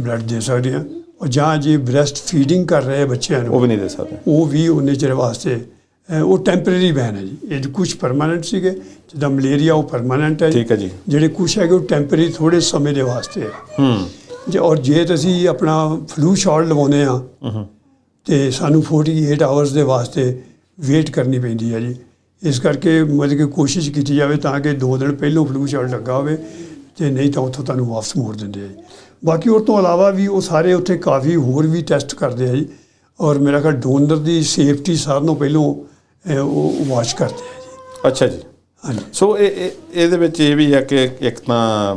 ਬਲੱਡ ਦੇ ਸਕਦੀਆਂ ਔਰ ਜਾਂ ਜੇ ਬ੍ਰੈਸਟ ਫੀਡਿੰਗ ਕਰ ਰਹੇ ਬੱਚਿਆਂ ਉਹ ਨੂੰ ਵੀ ਨਹੀਂ ਦੇ ਸਕਦੇ। ਉਹ ਵੀ ਉਹਨੇ ਚਿਰ ਵਾਸਤੇ ਉਹ ਟੈਂਪਰੇਰੀ ਬੈਨ ਹੈ ਜੀ। ਇਹ ਕੁਝ ਪਰਮਾਨੈਂਟ ਸੀਗੇ ਜਿੱਦਾਂ ਮਲੇਰੀਆ ਉਹ ਪਰਮਾਨੈਂਟ ਹੈ। ਠੀਕ ਹੈ ਜੀ। ਜਿਹੜੇ ਕੁਝ ਹੈਗੇ ਉਹ ਟੈਂਪਰੇਰੀ ਥੋੜੇ ਸਮੇਂ ਦੇ ਵਾਸਤੇ ਹੈ। ਹੂੰ। ਜੇ ਔਰ ਜੇ ਤੁਸੀਂ ਆਪਣਾ ਫਲੂ ਸ਼ਾਟ ਲਵਾਉਂਦੇ ਆ ਹੂੰ ਤੇ ਸਾਨੂੰ 48 ਆਵਰਸ ਦੇ ਵਾਸਤੇ ਵੇਟ ਕਰਨੀ ਪੈਂਦੀ ਹੈ ਜੀ। ਇਸ ਕਰਕੇ ਮਤਲਬ ਕਿ ਕੋਸ਼ਿਸ਼ ਕੀਤੀ ਜਾਵੇ ਤਾਂ ਕਿ ਦੋ ਦਿਨ ਪਹਿਲਾਂ ਫਲੂ ਸ਼ਾਟ ਲੱਗਾ ਹੋਵੇ ਤੇ ਨਹੀਂ ਤਾਂ ਉੱਥੋਂ ਤੁਹਾਨੂੰ ਵਾਪਸ ਮੋੜ ਦਿੰਦੇ ਆ ਜੀ। ਬਾਕੀ ਉਹ ਤੋਂ ਇਲਾਵਾ ਵੀ ਉਹ ਸਾਰੇ ਉੱਥੇ ਕਾਫੀ ਹੋਰ ਵੀ ਟੈਸਟ ਕਰਦੇ ਆ ਜੀ ਔਰ ਮੇਰਾ ਖਿਆਲ ਡੋਨਰ ਦੀ ਸੇਫਟੀ ਸਾਰਿਆਂ ਤੋਂ ਪਹਿਲੋਂ ਉਹ ਵਾਚ ਕਰਦੇ ਆ ਜੀ। ਅੱਛਾ ਜੀ। ਹਾਂਜੀ। ਸੋ ਇਹ ਇਹ- ਇਹਦੇ ਵਿੱਚ ਇਹ ਵੀ ਹੈ ਕਿ ਇੱਕ ਤਾਂ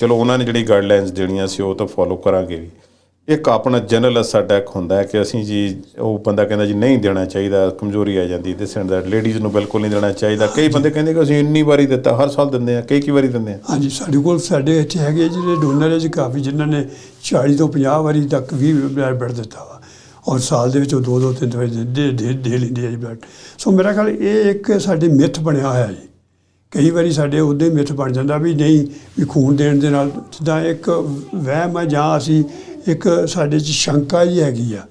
ਚਲੋ ਉਹਨਾਂ ਨੇ ਜਿਹੜੀ ਗਾਈਡਲਾਈਨਸ ਦੇਣੀਆਂ ਸੀ ਉਹ ਤਾਂ ਫੋਲੋ ਕਰਾਂਗੇ ਵੀ। ਇੱਕ ਆਪਣਾ ਜਨਰਲ ਸਾਡਾ ਇੱਕ ਹੁੰਦਾ ਹੈ ਕਿ ਅਸੀਂ ਜੀ, ਉਹ ਬੰਦਾ ਕਹਿੰਦਾ ਜੀ ਨਹੀਂ ਦੇਣਾ ਚਾਹੀਦਾ, ਕਮਜ਼ੋਰੀ ਆ ਜਾਂਦੀ ਦਿਸ ਐਂਡ ਦੈਟ ਲੇਡੀਜ਼ ਨੂੰ ਬਿਲਕੁਲ ਨਹੀਂ ਦੇਣਾ ਚਾਹੀਦਾ। ਕਈ ਬੰਦੇ ਕਹਿੰਦੇ ਕਿ ਅਸੀਂ ਇੰਨੀ ਵਾਰੀ ਦਿੱਤਾ, ਹਰ ਸਾਲ ਦਿੰਦੇ ਆ, ਕਈ ਕਈ ਵਾਰੀ ਦਿੰਦੇ ਆ। ਹਾਂਜੀ, ਸਾਡੇ ਕੋਲ ਸਾਡੇ ਇੱਥੇ ਹੈਗੇ ਜਿਹੜੇ ਡੋਨਰ ਹੈ ਜੀ, ਕਾਫੀ ਜਿਨ੍ਹਾਂ ਨੇ 40 ਤੋਂ 50 ਵਾਰੀ ਤੱਕ ਵੀ ਬਲੱਡ ਦਿੱਤਾ ਵਾ। ਔਰ ਸਾਲ ਦੇ ਵਿੱਚ ਉਹ ਦੋ ਦੋ, ਤਿੰਨ ਵਾਰੀ ਦੇ ਦੇ ਦੇ ਲੈਂਦੇ ਆ ਜੀ ਬਲੱਡ ਸੋ ਮੇਰਾ ਖਿਆਲ ਇਹ ਇੱਕ ਸਾਡੇ ਮਿੱਥ ਬਣਿਆ ਹੋਇਆ ਜੀ। ਕਈ ਵਾਰੀ ਸਾਡੇ ਉਹਦੇ ਮਿੱਥ ਬਣ ਜਾਂਦਾ ਵੀ ਨਹੀਂ, ਵੀ ਖੂਨ ਦੇਣ ਦੇ ਨਾਲ ਜਿੱਦਾਂ ਇੱਕ ਵਹਿਮ ਹੈ ਜਾਂ ਅਸੀਂ ਇੱਕ ਸਾਡੇ 'ਚ ਸ਼ੰਕਾ ਹੀ ਹੈਗੀ ਆ।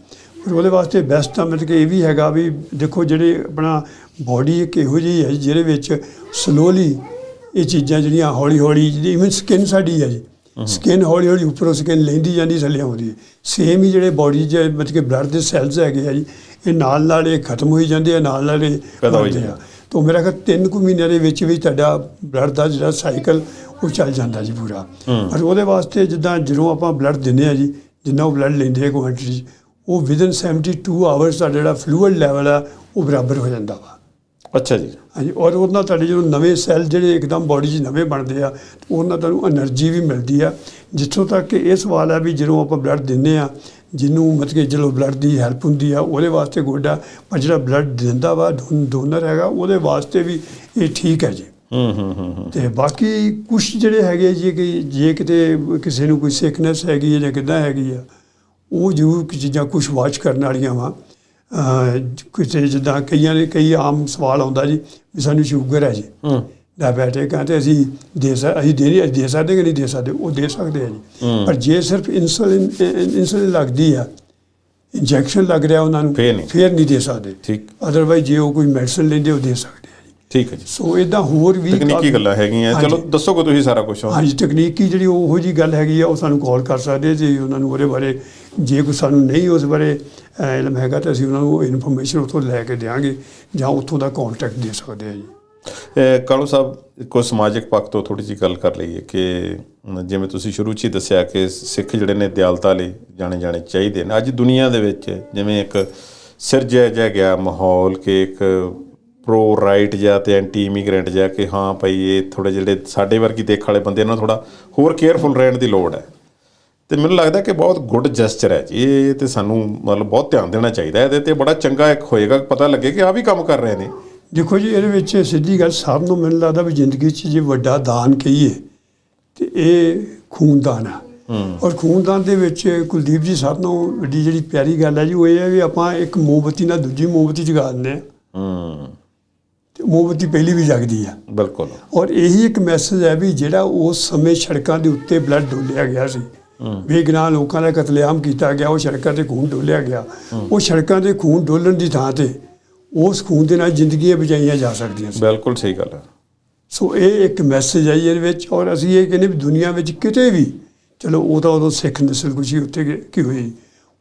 ਪਰ ਉਹਦੇ ਵਾਸਤੇ ਬੈਸਟ ਤਾਂ ਮਤਲਬ ਕਿ ਇਹ ਵੀ ਹੈਗਾ ਵੀ ਦੇਖੋ ਜਿਹੜੇ ਆਪਣਾ ਬਾਡੀ ਇੱਕ ਇਹੋ ਜਿਹੀ ਹੈ ਜਿਹਦੇ ਵਿੱਚ ਸਲੋਲੀ ਇਹ ਚੀਜ਼ਾਂ ਜਿਹੜੀਆਂ ਹੌਲੀ ਹੌਲੀ ਜਿਹੜੀ ਇਵਨ ਸਕਿਨ ਸਾਡੀ ਹੈ ਜੀ ਸਕਿਨ ਹੌਲੀ ਹੌਲੀ ਉੱਪਰੋਂ ਸਕਿਨ ਲੈਂਦੀ ਜਾਂਦੀ ਥੱਲੇ ਆਉਂਦੀ ਸੇਮ ਹੀ ਜਿਹੜੇ ਬਾਡੀ 'ਚ ਮਤਲਬ ਕਿ ਬਲੱਡ ਦੇ ਸੈੱਲਸ ਹੈਗੇ ਆ ਜੀ ਇਹ ਨਾਲ ਨਾਲ ਇਹ ਖਤਮ ਹੋਈ ਜਾਂਦੇ ਆ ਨਾਲ ਨਾਲ ਇਹ ਪੈਦਾ ਹੋਈ ਜਾਂਦੇ ਆ। ਤਾਂ ਮੇਰਾ ਖਿਆਲ ਤਿੰਨ ਕੁ ਮਹੀਨਿਆਂ ਦੇ ਵਿੱਚ ਵੀ ਤੁਹਾਡਾ ਬਲੱਡ ਦਾ ਜਿਹੜਾ ਸਾਈਕਲ ਉਹ ਚੱਲ ਜਾਂਦਾ ਜੀ ਪੂਰਾ। ਪਰ ਉਹਦੇ ਵਾਸਤੇ ਜਿੱਦਾਂ ਜਦੋਂ ਆਪਾਂ ਬਲੱਡ ਦਿੰਦੇ ਆ ਜੀ ਜਿੰਨਾ ਉਹ ਬਲੱਡ ਲੈਂਦੇ ਆ ਕੁਆਂਟੀਟੀ ਉਹ ਵਿਦਨ 72 ਆਵਰਸ ਦਾ ਜਿਹੜਾ ਫਲੂਇਡ ਲੈਵਲ ਆ ਉਹ ਬਰਾਬਰ ਹੋ ਜਾਂਦਾ ਵਾ। ਅੱਛਾ ਜੀ। ਹਾਂਜੀ ਔਰ ਉਹਨਾਂ ਤੁਹਾਡੇ ਜਦੋਂ ਨਵੇਂ ਸੈੱਲ ਜਿਹੜੇ ਇੱਕਦਮ ਬਾਡੀ 'ਚ ਨਵੇਂ ਬਣਦੇ ਆ ਉਹਨਾਂ ਤੁਹਾਨੂੰ એનર્ਜੀ ਵੀ ਮਿਲਦੀ ਆ। ਜਿੱਥੋਂ ਤੱਕ ਕਿ ਇਹ ਸਵਾਲ ਆ ਵੀ ਜਦੋਂ ਆਪਾਂ ਬਲੱਡ ਦਿੰਦੇ ਆ ਜਿਹਨੂੰ ਮਤਲਬ ਕਿ ਜਦੋਂ ਬਲੱਡ ਦੀ ਹੈਲਪ ਹੁੰਦੀ ਆ ਉਹਦੇ ਵਾਸਤੇ ਗੋਡਾ ਪਰ ਜਿਹੜਾ ਬਲੱਡ ਦਿੰਦਾ ਵਾ ਡੋਨਰ ਹੈਗਾ ਉਹਦੇ ਵਾਸਤੇ ਵੀ ਇਹ ਠੀਕ ਹੈ ਜੀ। ਹੂੰ ਤੇ ਬਾਕੀ ਕੁਝ ਜਿਹੜੇ ਹੈਗੇ ਜੀ ਕਿ ਜੇ ਕਿਤੇ ਕਿਸੇ ਨੂੰ ਕੋਈ ਸਿਕਨੈਸ ਹੈਗੀ ਹੈ ਜਾਂ ਕਿੱਦਾਂ ਹੈਗੀ ਆ ਉਹ ਜ਼ਰੂਰ ਚੀਜ਼ਾਂ ਕੁਝ ਵਾਚ ਕਰਨ ਵਾਲੀਆਂ ਵਾ। ਕਿਸੇ ਜਿੱਦਾਂ ਕਈਆਂ ਨੇ ਕਈ ਆਮ ਸਵਾਲ ਆਉਂਦਾ ਜੀ ਵੀ ਸਾਨੂੰ ਸ਼ੂਗਰ ਹੈ ਜੀ। ਹੂੰ। ਡਾਇਬੈਟਿਕ ਆ ਤੇ ਅਸੀਂ ਦੇ ਅਸੀਂ ਦੇ ਨਹੀਂ ਦੇ ਸਕਦੇ ਕਿ ਨਹੀਂ ਦੇ ਸਕਦੇ ਉਹ ਦੇ ਸਕਦੇ ਆ ਜੀ। ਪਰ ਜੇ ਸਿਰਫ ਇਨਸੂਲਿਨ ਇਨਸੂਲਿਨ ਲੱਗਦੀ ਆ ਇੰਜੈਕਸ਼ਨ ਲੱਗ ਰਿਹਾ ਉਹਨਾਂ ਨੂੰ ਫੇਰ ਨਹੀਂ। ਦੇ ਸਕਦੇ। ਠੀਕ। ਅਦਰਵਾਈਜ਼ ਜੇ ਉਹ ਕੋਈ ਮੈਡੀਸਨ ਲੈਂਦੇ ਉਹ ਦੇ ਸਕਦੇ। ਠੀਕ ਹੈ ਜੀ। ਸੋ ਇਦਾਂ ਹੋਰ ਵੀ ਤਕਨੀਕੀ ਗੱਲਾਂ ਹੈਗੀਆਂ। ਚਲੋ। ਦੱਸੋਗੇ ਤੁਸੀਂ ਸਾਰਾ ਕੁਝ ਹਾਂਜੀ ਤਕਨੀਕੀ ਜਿਹੜੀ ਉਹੋ ਜੀ ਗੱਲ ਹੈਗੀ ਆ ਉਹ ਸਾਨੂੰ ਕਾਲ ਕਰ ਸਕਦੇ ਜੀ ਉਹਨਾਂ ਨੂੰ ਉਹਦੇ ਬਾਰੇ। ਜੇ ਕੋਈ ਸਾਨੂੰ ਨਹੀਂ ਉਸ ਬਾਰੇ ਇਲਮ ਹੈਗਾ ਤਾਂ ਅਸੀਂ ਉਹਨਾਂ ਨੂੰ ਇਨਫੋਰਮੇਸ਼ਨ ਉੱਥੋਂ ਲੈ ਕੇ ਦੇਵਾਂਗੇ ਜਾਂ ਉੱਥੋਂ ਦਾ ਕੰਟੈਕਟ ਦੇ ਸਕਦੇ ਆ ਜੀ। ਕਾਲੂ ਸਾਹਿਬ ਕੋਈ ਸਮਾਜਿਕ ਪੱਖ ਤੋਂ ਥੋੜੀ ਜਿਹੀ ਗੱਲ ਕਰ ਲਈਏ ਕਿ ਜਿਵੇਂ ਤੁਸੀਂ ਸ਼ੁਰੂ 'ਚ ਹੀ ਦੱਸਿਆ ਕਿ ਸਿੱਖ ਜਿਹੜੇ ਨੇ ਦਿਆਲਤਾ ਲਈ ਜਾਣੇ ਜਾਣੇ ਚਾਹੀਦੇ ਨੇ। ਅੱਜ ਦੁਨੀਆ ਦੇ ਵਿੱਚ ਜਿਵੇਂ ਇੱਕ ਸਿਰਜਿਆ ਜਾ ਗਿਆ ਮਾਹੌਲ ਕਿ ਇੱਕ ਪ੍ਰੋ ਰਾਈਟ ਜਾਂ ਤੇ ਐਂਟੀ ਇਮੀਗ੍ਰੈਂਟ ਜਾਂ ਕਿ ਹਾਂ ਭਾਈ ਇਹ ਥੋੜੇ ਜਿਹੜੇ ਸਾਡੇ ਵਰਗੀ ਦੇਖ ਵਾਲੇ ਬੰਦੇ ਇਹਨਾਂ ਨੂੰ ਥੋੜਾ ਹੋਰ ਕੇਅਰਫੁਲ ਰਹਿਣ ਦੀ ਲੋੜ ਹੈ। ਤੇ ਮੈਨੂੰ ਲੱਗਦਾ ਕਿ ਬਹੁਤ ਗੁੱਡ ਜੈਸਚਰ ਹੈ ਜੀ। ਇਹ ਤੇ ਸਾਨੂੰ ਮਤਲਬ ਬਹੁਤ ਧਿਆਨ ਦੇਣਾ ਚਾਹੀਦਾ ਹੈ। ਇਹਦੇ ਤੇ ਬੜਾ ਚੰਗਾ ਇੱਕ ਹੋਏਗਾ ਪਤਾ ਲੱਗੇ ਕਿ ਆ ਵੀ ਕੰਮ ਕਰ ਰਹੇ ਨੇ। ਦੇਖੋ ਜੀ ਇਹਦੇ ਵਿੱਚ ਸਿੱਧੀ ਗੱਲ ਸਭ ਨੂੰ ਮੈਨੂੰ ਲੱਗਦਾ ਵੀ ਜ਼ਿੰਦਗੀ 'ਚ ਜੇ ਵੱਡਾ ਦਾਨ ਕਹੀਏ ਤੇ ਇਹ ਖੂਨਦਾਨ ਆ। ਔਰ ਖੂਨਦਾਨ ਦੇ ਵਿੱਚ ਕੁਲਦੀਪ ਜੀ ਸਭ ਤੋਂ ਵੱਡੀ ਜਿਹੜੀ ਪਿਆਰੀ ਗੱਲ ਹੈ ਜੀ ਉਹ ਇਹ ਹੈ ਵੀ ਆਪਾਂ ਇੱਕ ਮੋਮਬਤੀ ਨਾਲ ਦੂਜੀ ਮੋਮਬਤੀ ਜਗਾ ਦਿੰਦੇ ਆ ਹੂੰ। ਤੇ ਮੋਮਬਤੀ ਪਹਿਲੀ ਵੀ ਜਗਦੀ ਆ। ਬਿਲਕੁਲ। ਔਰ ਇਹੀ ਇੱਕ ਮੈਸੇਜ ਹੈ ਵੀ ਜਿਹੜਾ ਉਸ ਸਮੇਂ ਸੜਕਾਂ ਦੇ ਉੱਤੇ ਬਲੱਡ ਡੋਲਿਆ ਗਿਆ ਸੀ। ਬੇਗੁਨਾਹ ਲੋਕਾਂ ਦਾ ਕਤਲੇਆਮ ਕੀਤਾ ਗਿਆ ਉਹ ਸੜਕਾਂ ਤੇ ਖੂਨ ਡੋਲਿਆ ਗਿਆ। ਉਹ ਸੜਕਾਂ ਤੇ ਖੂਨ ਡੋਲਣ ਦੀ ਥਾਂ ਤੇ ਉਸ ਖੂਨ ਦੇ ਨਾਲ ਜ਼ਿੰਦਗੀਆਂ ਬਚਾਈਆਂ ਜਾ ਸਕਦੀਆਂ ਸੀ। ਬਿਲਕੁਲ ਸਹੀ ਗੱਲ ਹੈ ਸੋ ਇਹ ਇੱਕ ਮੈਸੇਜ ਹੈ ਇਹਦੇ ਵਿੱਚ। ਔਰ ਅਸੀਂ ਇਹ ਕਹਿੰਦੇ ਵੀ ਦੁਨੀਆ ਵਿੱਚ ਕਿਤੇ ਵੀ ਚਲੋ ਉਹ ਤਾਂ ਉਦੋਂ ਸਿੱਖ ਨਸਲ ਹੀ ਉੱਤੇ ਕਿ- ਕੀ ਹੋਈ।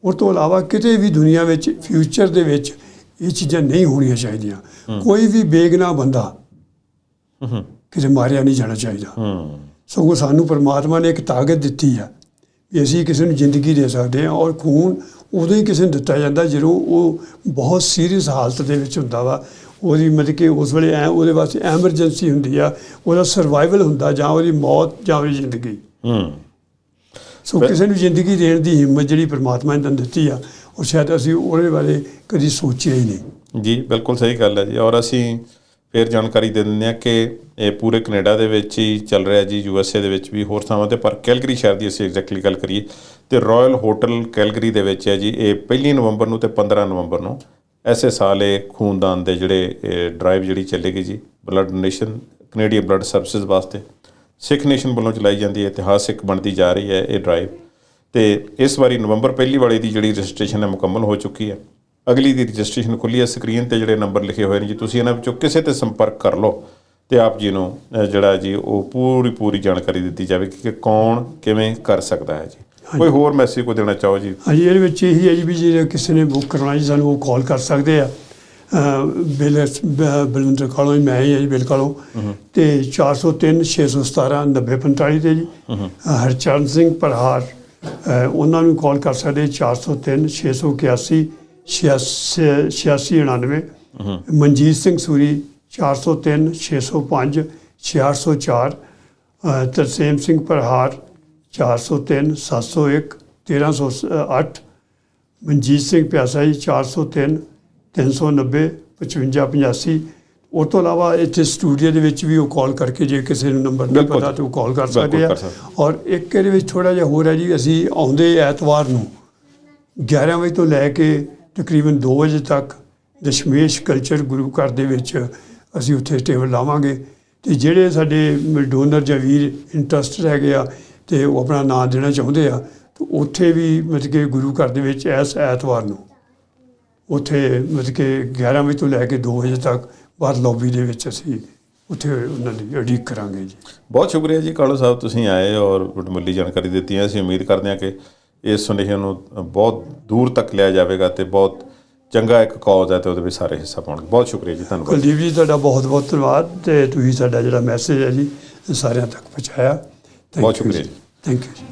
ਉਹ ਤੋਂ ਇਲਾਵਾ ਕਿਤੇ ਵੀ ਦੁਨੀਆ ਵਿੱਚ ਫਿਊਚਰ ਦੇ ਵਿੱਚ ਇਹ ਚੀਜ਼ਾਂ ਨਹੀਂ ਹੋਣੀਆਂ ਚਾਹੀਦੀਆਂ। ਕੋਈ ਵੀ ਬੇਗੁਨਾਹ ਬੰਦਾ ਕਿਸੇ ਮਾਰਿਆ ਨਹੀਂ ਜਾਣਾ ਚਾਹੀਦਾ। ਸਗੋਂ ਸਾਨੂੰ ਪਰਮਾਤਮਾ ਨੇ ਇੱਕ ਤਾਕਤ ਦਿੱਤੀ ਆ ਵੀ ਅਸੀਂ ਕਿਸੇ ਨੂੰ ਜ਼ਿੰਦਗੀ ਦੇ ਸਕਦੇ ਹਾਂ ਔਰ ਖੂਨ ਉਦੋਂ ਹੀ ਕਿਸੇ ਨੂੰ ਦਿੱਤਾ ਜਾਂਦਾ ਜਦੋਂ ਉਹ ਬਹੁਤ ਸੀਰੀਅਸ ਹਾਲਤ ਦੇ ਵਿੱਚ ਹੁੰਦਾ ਵਾ। ਉਹਦੀ ਮਤਲਬ ਕਿ ਉਸ ਵੇਲੇ ਐ ਉਹਦੇ ਵਾਸਤੇ ਐਮਰਜੈਂਸੀ ਹੁੰਦੀ ਆ ਉਹਦਾ ਸਰਵਾਈਵਲ ਹੁੰਦਾ ਜਾਂ ਉਹਦੀ ਮੌਤ ਜਾਂ ਉਹਦੀ ਜ਼ਿੰਦਗੀ। ਹੂੰ। ਸੋ ਕਿਸੇ ਨੂੰ ਜ਼ਿੰਦਗੀ ਦੇਣ ਦੀ ਹਿੰਮਤ ਜਿਹੜੀ ਪਰਮਾਤਮਾ ਨੇ ਤੁਹਾਨੂੰ ਦਿੱਤੀ ਆ ਔਰ ਸ਼ਾਇਦ ਅਸੀਂ ਉਹਦੇ ਬਾਰੇ ਕਦੀ ਸੋਚਿਆ ਹੀ ਨਹੀਂ। ਜੀ, ਬਿਲਕੁਲ ਸਹੀ ਗੱਲ ਹੈ ਜੀ। ਔਰ ਅਸੀਂ ਫਿਰ ਜਾਣਕਾਰੀ ਦੇ ਦਿੰਦੇ ਹਾਂ ਕਿ ਇਹ ਪੂਰੇ ਕੈਨੇਡਾ ਦੇ ਵਿੱਚ ਹੀ ਚੱਲ ਰਿਹਾ ਜੀ, ਯੂ ਐੱਸ ਏ ਦੇ ਵਿੱਚ ਵੀ ਹੋਰ ਥਾਵਾਂ ਤੇ। ਪਰ ਕੈਲਗਰੀ ਸ਼ਹਿਰ ਦੀ ਅਸੀਂ ਐਗਜ਼ੈਕਟਲੀ ਗੱਲ ਕਰੀਏ ਤੇ ਰਾਇਲ ਹੋਟਲ ਕੈਲਗਰੀ ਦੇ ਵਿੱਚ ਹੈ ਜੀ। ਇਹ ਪਹਿਲੀ ਨਵੰਬਰ ਨੂੰ ਤੇ 15 ਨਵੰਬਰ ਨੂੰ ਐਸੇ ਸਾਲ ਇਹ ਖੂਨਦਾਨ ਦੇ ਜਿਹੜੇ ਡਰਾਈਵ ਜਿਹੜੀ ਚੱਲੇਗੀ ਜੀ blood donation Canadian blood services ਵਾਸਤੇ। ਸਿੱਖ ਨੇਸ਼ਨ ਵੱਲੋਂ ਚਲਾਈ ਜਾਂਦੀ ਹੈ, ਇਤਿਹਾਸਿਕ ਬਣਦੀ ਜਾ ਰਹੀ ਹੈ ਇਹ ਡਰਾਈਵ ਤੇ ਇਸ ਵਾਰੀ ਨਵੰਬਰ ਪਹਿਲੀ ਵਾਲੇ ਦੀ ਜਿਹੜੀ ਰਜਿਸਟ੍ਰੇਸ਼ਨ ਹੈ ਮੁਕੰਮਲ ਹੋ ਚੁੱਕੀ ਹੈ। ਅਗਲੀ ਦੀ ਰਜਿਸਟ੍ਰੇਸ਼ਨ ਖੁੱਲੀ ਹੈ ਸਕਰੀਨ ਤੇ ਜਿਹੜੇ ਨੰਬਰ ਲਿਖੇ ਹੋਏ ਨੇ ਜੀ ਤੁਸੀਂ ਇਹਨਾਂ ਵਿੱਚੋਂ ਕਿਸੇ ਤੇ ਸੰਪਰਕ ਕਰ ਲਓ ਤੇ ਆਪ ਜੀ ਨੂੰ ਜਿਹੜਾ ਜੀ ਉਹ ਪੂਰੀ ਪੂਰੀ ਜਾਣਕਾਰੀ ਦਿੱਤੀ ਜਾਵੇਗੀ ਕਿ ਕੌਣ ਕਿਵੇਂ ਕਰ ਸਕਦਾ ਹੈ ਜੀ। ਕੋਈ ਹੋਰ ਮੈਸੇਜ ਕੋ ਦੇਣਾ ਚਾਹੋ ਜੀ? ਹਾਂਜੀ ਇਹਦੇ ਵਿੱਚ ਇਹੀ ਹੈ ਜੀ ਵੀ ਜੇ ਕਿਸੇ ਨੇ ਬੁੱਕ ਕਰਵਾਉਣਾ ਜੀ ਸਾਨੂੰ ਉਹ ਕਾਲ ਕਰ ਸਕਦੇ ਆ। ਬਿਲ ਬ- ਬਲਵਿੰਦਰ ਕਾਲੋਂ ਹੀ ਮੈਂ ਹੀ ਹਾਂ ਜੀ ਬਿਲ ਕਾਲੋਂ। ਤੇ 403 617 9045 ਤੇ ਜੀ। ਹਰਚਰਨ ਸਿੰਘ ਪਰਹਾਰ ਉਹਨਾਂ ਨੂੰ ਕਾਲ ਕਰ ਸਕਦੇ 403 681 8699 ਮਨਜੀਤ ਸਿੰਘ ਸੂਰੀ 403 605 6604 ਅ, ਤਰਸੇਮ ਸਿੰਘ ਪ੍ਰਹਾਰ 403 701 1308 ਮਨਜੀਤ ਸਿੰਘ ਪਿਆਸਾ ਜੀ 403 390 5585 ਉਹ ਤੋਂ ਇਲਾਵਾ ਇੱਥੇ ਸਟੂਡੀਓ ਦੇ ਵਿੱਚ ਵੀ ਉਹ ਕਾਲ ਕਰਕੇ ਜੇ ਕਿਸੇ ਨੂੰ ਨੰਬਰ ਨਹੀਂ। ਪਤਾ ਤਾਂ ਉਹ ਕਾਲ ਕਰ ਸਕਦੇ ਆ। ਔਰ ਇੱਕ ਇਹਦੇ ਵਿੱਚ ਥੋੜਾ ਜਿਹਾ ਹੋਰ ਹੈ ਜੀ ਅਸੀਂ ਆਉਂਦੇ ਐਤਵਾਰ ਨੂੰ 11 ਵਜੇ ਤੋਂ ਲੈ ਕੇ ਤਕਰੀਬਨ 2 ਵਜੇ ਤੱਕ ਦਸ਼ਮੇਸ਼ ਕਲਚਰ ਗੁਰੂ ਘਰ ਦੇ ਵਿੱਚ ਅਸੀਂ ਉੱਥੇ ਟੇਬਲ ਲਾਵਾਂਗੇ ਤੇ ਜਿਹੜੇ ਸਾਡੇ ਡੋਨਰ ਜਾਂ ਵੀਰ ਇੰਟਰਸਟਡ ਹੈਗੇ ਆ ਤੇ ਉਹ ਆਪਣਾ ਨਾਮ ਦੇਣਾ ਚਾਹੁੰਦੇ ਆ ਤੇ ਉੱਥੇ ਵੀ ਮਤਲਬ ਕਿ ਗੁਰੂ ਘਰ ਦੇ ਵਿੱਚ ਇਸ ਐਤਵਾਰ ਨੂੰ ਉੱਥੇ ਮਤਲਬ ਕਿ 11 ਵਜੇ ਤੋਂ ਲੈ ਕੇ 2 ਵਜੇ ਤੱਕ ਬਾਹਰ ਲੌਬੀ ਦੇ ਵਿੱਚ ਅਸੀਂ ਉੱਥੇ ਉਹਨਾਂ ਦੀ ਉਡੀਕ ਕਰਾਂਗੇ ਜੀ। ਬਹੁਤ ਸ਼ੁਕਰੀਆ ਜੀ ਕਾਲੂ ਸਾਹਿਬ ਤੁਸੀਂ ਆਏ ਔਰ ਮੁੱਢਲੀ ਜਾਣਕਾਰੀ ਦਿੱਤੀ ਹੈ। ਅਸੀਂ ਉਮੀਦ ਕਰਦੇ ਹਾਂ ਕਿ ਇਸ ਸੁਨੇਹੇ ਨੂੰ ਬਹੁਤ ਦੂਰ ਤੱਕ ਲਿਆ ਜਾਵੇਗਾ ਤੇ ਬਹੁਤ ਚੰਗਾ ਇੱਕ ਕਾਜ਼ ਹੈ ਤੇ ਉਹਦੇ ਵਿੱਚ ਸਾਰੇ ਹਿੱਸਾ ਪਾਉਣਗੇ। ਬਹੁਤ ਸ਼ੁਕਰੀਆ ਜੀ ਧੰਨਵਾਦ। ਕੁਲਦੀਪ ਜੀ ਤੁਹਾਡਾ ਬਹੁਤ ਬਹੁਤ ਧੰਨਵਾਦ ਤੇ ਤੁਸੀਂ ਸਾਡਾ ਜਿਹੜਾ ਮੈਸੇਜ ਹੈ ਜੀ ਸਾਰਿਆਂ ਤੱਕ ਪਹੁੰਚਾਇਆ। ਬਹੁਤ ਸ਼ੁਕਰੀਆ ਜੀ। Thank you